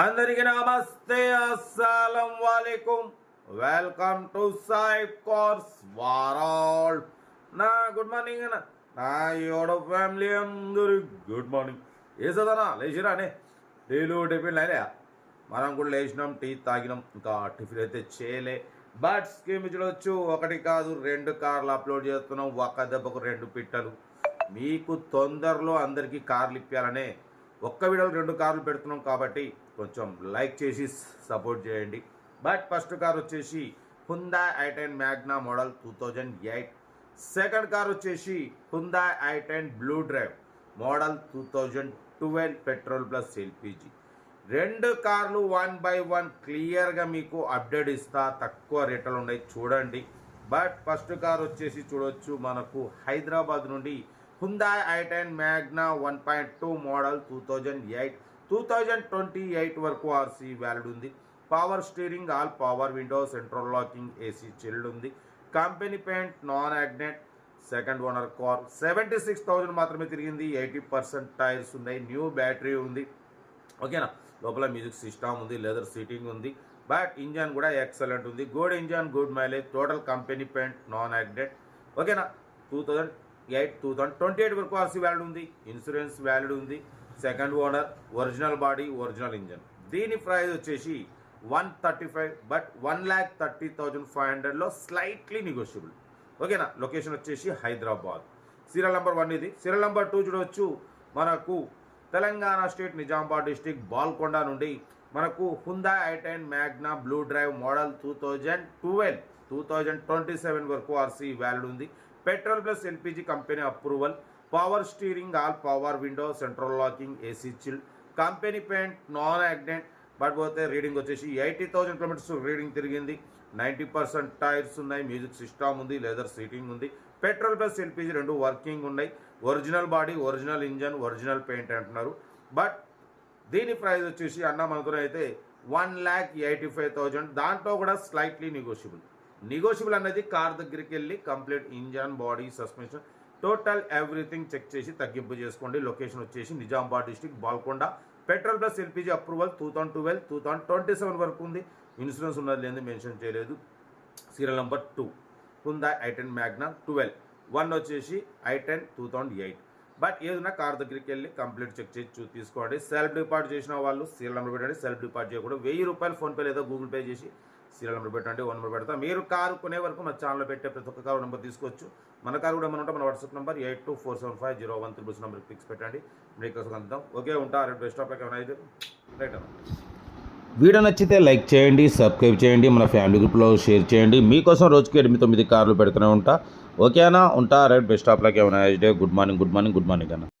అందరికీ నమస్తే అస్సలం వాలేకుం. వెల్కమ్ టు సాయిబ్ కోర్స్ వారాల్. నా గుడ్ మార్నింగ్ అన్న. నా యోడ ఫ్యామిలీ అందరు గుడ్ మార్నింగ్. వేసదనా లేచిరానే. డైలీ టిఫిన్ అయినా మనం కూడా లేచినాం టీ తాగినాం. ఇంకా టిఫిన్ అయితే చేయలే. బట్ స్కీమ్ చూడవచ్చు ఒకటి కాదు రెండు కార్లు అప్లోడ్ చేస్తున్నాం. ఒక దెబ్బకు రెండు పిట్టలు. మీకు తొందరలో అందరికీ కార్లు ఇప్పాలనే ఒక్క వీడియోలు రెండు కార్లు పెడుతున్నాం కాబట్టి కొంచెం లైక్ చేసి సపోర్ట్ చేయండి. బట్ ఫస్ట్ కార్ వచ్చేసి Hyundai i ten Magna model two thousand eight second car వచ్చేసి Hyundai i ten blue drive model two thousand twelve petrol plus LPG రెండు కార్లు వన్ బై వన్ క్లియర్గా మీకు అప్డేట్ ఇస్తా తక్కువ రేట్లు ఉన్నాయి చూడండి. బట్ ఫస్ట్ కార్ వచ్చేసి చూడొచ్చు మనకు హైదరాబాద్ నుండి Hyundai i ten Magna one point two model two thousand eight two thousand twenty eight వరకు ఆర్సీ వ్యాలిడ్ ఉంది. Power steering all power window central locking AC chilled ఉంది. Company paint non యాగ్నెట్ second owner car seventy six thousand మాత్రమే తిరిగింది. Eighty percent tyres ఉన్నాయి. New battery ఉంది. ఓకేనా లోపల music system ఉంది. లెదర్ సీటింగ్ ఉంది. బట్ ఇంజన్ కూడా ఎక్సలెంట్ ఉంది. Good engine good mileage total company paint non యాగ్నెట్ ఓకేనా two thousand eight two thousand twenty eight వరకు ఆర్సీ వ్యాలిడ్ ఉంది. ఇన్సూరెన్స్ వ్యాలిడ్ ఉంది. Second owner original body original engine దీని price వచ్చేసి one thirty five but one lakh thirty thousand five హండ్రెడ్లో slightly negotiable ఓకేనా location వచ్చేసి Hyderabad. Serial number one ఇది. Serial number two చూడవచ్చు మనకు తెలంగాణ స్టేట్ నిజామాబాద్ డిస్టిక్ బాల్కొండ నుండి మనకు Hyundai i ten Magna blue drive model two thousand twelve two thousand twenty seven వరకు RC valid ఉంది. Petrol plus LPG company approval power steering all power window central locking AC chill company paint non యాగ్నెంట్ but పోతే reading వచ్చేసి eighty thousand kilometres reading తిరిగింది. Ninety percent tyres ఉన్నాయి music system ఉంది leather seating ఉంది. Petrol plus LPG రెండు working ఉన్నాయి. Original body original engine original paint అంటున్నారు. But దీని ప్రైస్ వచ్చేసి అన్న అనుకునే అయితే one lakh eighty five thousand దాంట్లో కూడా స్లైట్లీ నెగోషియబుల్ నెగోషియబుల్ అనేది కార్ దగ్గరికి వెళ్ళి complete engine body suspension total everything check చేసి తగ్గింపు చేసుకోండి. లొకేషన్ వచ్చేసి Nizamabad district Balkonda. Petrol plus LPG approval two thousand twelve two thousand twenty seven వరకు ఉంది. ఇన్సూరెన్స్ ఉన్నది లేదు మెన్షన్ చేయలేదు. Serial number two Hyundai i ten Magna twelve one వచ్చేసి i ten two thousand eight but ఏదైనా car దగ్గరికి వెళ్ళి complete check చేసి చూ తీసుకోండి. సెల్ఫ్ డిపార్ట్ చేసిన వాళ్ళు సీరియల్ నెంబర్ పెట్టండి. సెల్ఫ్ డిపార్ట్ చేయకూడదు వెయ్యి రూపాయలు ఫోన్పే లేదా గూగుల్ పే చేసి సీరియల్ నెంబర్ పెట్టండి ఓ నెంబర్ పెడతా. మీరు కారు కొనే వరకు మన ఛానల్లో పెట్టే ప్రతి ఒక్క కారు నెంబర్ తీసుకోవచ్చు. మన కారు కూడా మన ఉంటే మన WhatsApp number eight two four seven five zero one triples number fix పెట్టండి. బ్రేక్ఫాస్ట్ అందుతాం ఓకే ఉంటా. రెండు బెస్ట్ ఆఫ్ ఏమైనా అయితే రైట్ వీడియో నచ్చితే లైక్ చేయండి సబ్స్క్రైబ్ చేయండి మన ఫ్యామిలీ గ్రూప్లో షేర్ చేయండి. మీకోసం రోజుకి ఎనిమిది తొమ్మిది కార్లు పెడుతూనే ఉంటా. ఓకేనా ఉంటా. రైట్ బెస్ట్ ఆఫ్ లక్ ఏమైనా day good morning good morning good morning అన్న.